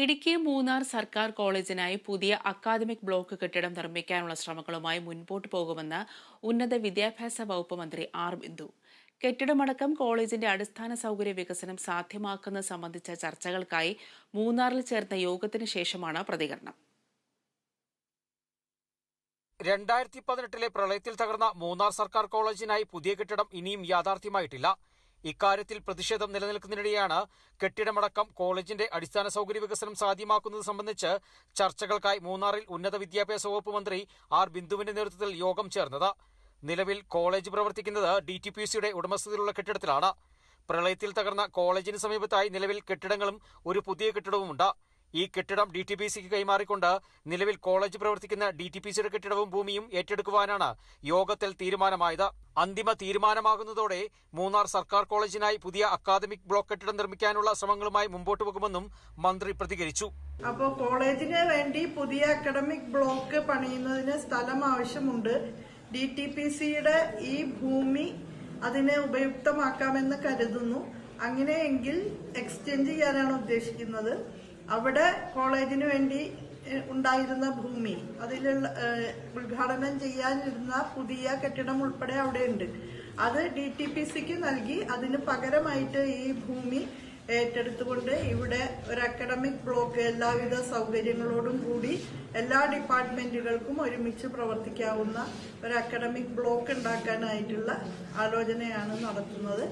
ഇടുക്കി മൂന്നാർ സർക്കാർ കോളേജിനായി പുതിയ academic block കെട്ടിടം നിർമ്മിക്കാനുള്ള ശ്രമങ്ങളുമായി മുൻപോട്ട് പോകുമെന്ന് ഉന്നത വിദ്യാഭ്യാസ വകുപ്പ് മന്ത്രി ആർ ബിന്ദു. കെട്ടിടമടക്കം കോളേജിന്റെ അടിസ്ഥാന സൗകര്യ വികസനം സാധ്യമാക്കുന്നത് സംബന്ധിച്ച ചർച്ചകൾക്കായി മൂന്നാറിൽ ചേർന്ന യോഗത്തിന് ശേഷമാണ് പ്രതികരണം. രണ്ടായിരത്തി പതിനെട്ടിലെ പ്രളയത്തിൽ തകർന്ന മൂന്നാർ സർക്കാർ കോളേജിനായി പുതിയ കെട്ടിടം ഇനിയും യാഥാർത്ഥ്യമായിട്ടില്ല. ഇക്കാര്യത്തിൽ പ്രതിഷേധം നിലനിൽക്കുന്നതിനിടെയാണ് കെട്ടിടമടക്കം കോളേജിന്റെ അടിസ്ഥാന സൗകര്യ വികസനം സാധ്യമാക്കുന്നത് സംബന്ധിച്ച് ചർച്ചകൾക്കായി മൂന്നാറിൽ ഉന്നത വിദ്യാഭ്യാസ വകുപ്പ് മന്ത്രി ആർ ബിന്ദുവിന്റെ നേതൃത്വത്തിൽ യോഗം ചേർന്നത്. നിലവിൽ കോളേജ് പ്രവർത്തിക്കുന്നത് ഡി ടി പി സിയുടെ ഉടമസ്ഥതയിലുള്ള കെട്ടിടത്തിലാണ്. പ്രളയത്തിൽ തകർന്ന കോളേജിന് സമീപത്തായി നിലവിൽ കെട്ടിടങ്ങളും ഒരു പുതിയ കെട്ടിടവുമുണ്ട്. ഈ കെട്ടിടം ഡി ടി പി സിക്ക് കൈമാറിക്കൊണ്ട് നിലവിൽ കോളേജ് പ്രവർത്തിക്കുന്ന ഡി ടി പി സിയുടെ കെട്ടിടവും ഭൂമിയും ഏറ്റെടുക്കുവാനാണ് യോഗത്തിൽ തീരുമാനമായത്. അന്തിമ തീരുമാനമാകുന്നതോടെ മൂന്നാർ സർക്കാർ കോളേജിനായി പുതിയ അക്കാദമിക് ബ്ലോക്ക് കെട്ടിടം നിർമ്മിക്കാനുള്ള ശ്രമങ്ങളുമായി മുമ്പോട്ട് പോകുമെന്നും മന്ത്രി പ്രതികരിച്ചു. അപ്പോൾ കോളേജിന് വേണ്ടി പുതിയ അക്കാദമിക് ബ്ലോക്ക് പണിയുന്നതിന് സ്ഥലം ആവശ്യമുണ്ട്. ഡി ടി പി സിയുടെ ഈ ഭൂമി അതിനെ ഉപയുക്തമാക്കാമെന്ന് കരുതുന്നു. അങ്ങനെയെങ്കിൽ എക്സ്ചേഞ്ച് ചെയ്യാനാണ് ഉദ്ദേശിക്കുന്നത്. അവിടെ കോളേജിന് വേണ്ടി ഉണ്ടായിരുന്ന ഭൂമി അതിലുള്ള ഉദ്ഘാടനം ചെയ്യാനിരുന്ന പുതിയ കെട്ടിടം ഉൾപ്പെടെ അവിടെയുണ്ട്. അത് ഡി ടി പി സിക്ക് നൽകി അതിന് പകരമായിട്ട് ഈ ഭൂമി ഏറ്റെടുത്തുകൊണ്ട് ഇവിടെ ഒരു അക്കാഡമിക് ബ്ലോക്ക് എല്ലാവിധ സൗകര്യങ്ങളോടും കൂടി എല്ലാ ഡിപ്പാർട്ട്മെന്റുകൾക്കും ഒരുമിച്ച് പ്രവർത്തിക്കാവുന്ന ഒരു അക്കാഡമിക് ബ്ലോക്ക് ഉണ്ടാക്കാനായിട്ടുള്ള ആലോചനയാണ് നടത്തുന്നത്.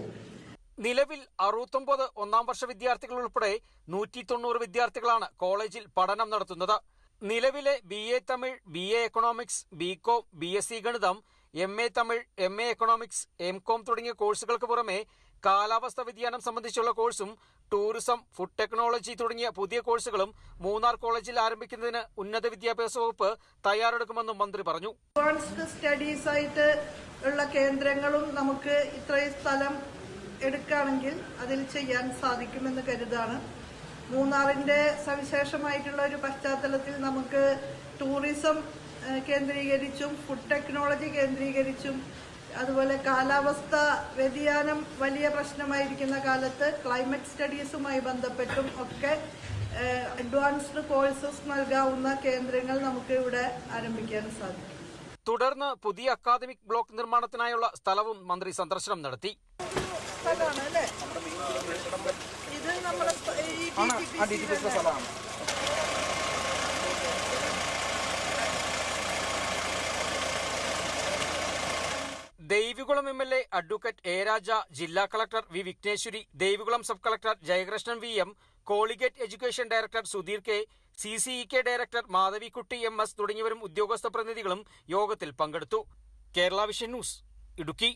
നിലവിൽ അറുപത്തൊമ്പത് ഒന്നാം വർഷ വിദ്യാർത്ഥികൾ ഉൾപ്പെടെ നൂറ്റി തൊണ്ണൂറ് വിദ്യാർത്ഥികളാണ് കോളേജിൽ പഠനം നടത്തുന്നത്. നിലവിലെ B A Tamil B A economics B com B S C ഗണിതം M A Tamil M A economics M com തുടങ്ങിയ കോഴ്സുകൾക്ക് പുറമെ കാലാവസ്ഥ വ്യതിയാനം സംബന്ധിച്ചുള്ള കോഴ്സും ടൂറിസം ഫുഡ് ടെക്നോളജി തുടങ്ങിയ പുതിയ കോഴ്സുകളും മൂന്നാർ കോളേജിൽ ആരംഭിക്കുന്നതിന് ഉന്നത വിദ്യാഭ്യാസ വകുപ്പ് തയ്യാറെടുക്കുമെന്നും മന്ത്രി പറഞ്ഞു. അഡ്വാൻസ്ഡ് സ്റ്റഡീസ് ആയിട്ട് ഉള്ള കേന്ദ്രങ്ങളും നമുക്ക് ഇത്രയും സ്ഥലം എടുക്കുകയാണെങ്കിൽ അതിൽ ചെയ്യാൻ സാധിക്കുമെന്ന് കരുതാണ്. മൂന്നാറിന്റെ സവിശേഷമായിട്ടുള്ള ഒരു പശ്ചാത്തലത്തിൽ നമുക്ക് ടൂറിസം കേന്ദ്രീകരിച്ചും ഫുഡ് ടെക്നോളജി കേന്ദ്രീകരിച്ചും അതുപോലെ കാലാവസ്ഥ വ്യതിയാനം വലിയ പ്രശ്നമായിരിക്കുന്ന കാലത്ത് ക്ലൈമറ്റ് സ്റ്റഡീസുമായി ബന്ധപ്പെട്ടും ഒക്കെ അഡ്വാൻസ്ഡ് കോഴ്സസ് നൽകാവുന്ന കേന്ദ്രങ്ങൾ നമുക്ക് ഇവിടെ ആരംഭിക്കാൻ സാധിക്കും. തുടർന്ന് പുതിയ അക്കാദമിക് ബ്ലോക്ക് നിർമ്മാണത്തിനായുള്ള സ്ഥലവും മന്ത്രി സന്ദർശനം നടത്തി. സ്ഥലമാണ് അല്ലേ? ഇത് നമ്മുടെ സ്ഥലമാണ്. Devikulam M L A advocate A Raja ജില്ലാ collector V Vighneswari Devikulam sub collector Jayakrishnan V M collegiate education director Sudheer K C C E K director Madhavikutty M S തുടങ്ങിയവരും ഉദ്യോഗസ്ഥ പ്രതിനിധികളും യോഗത്തിൽ പങ്കെടുത്തു. Kerala vision news Idukki.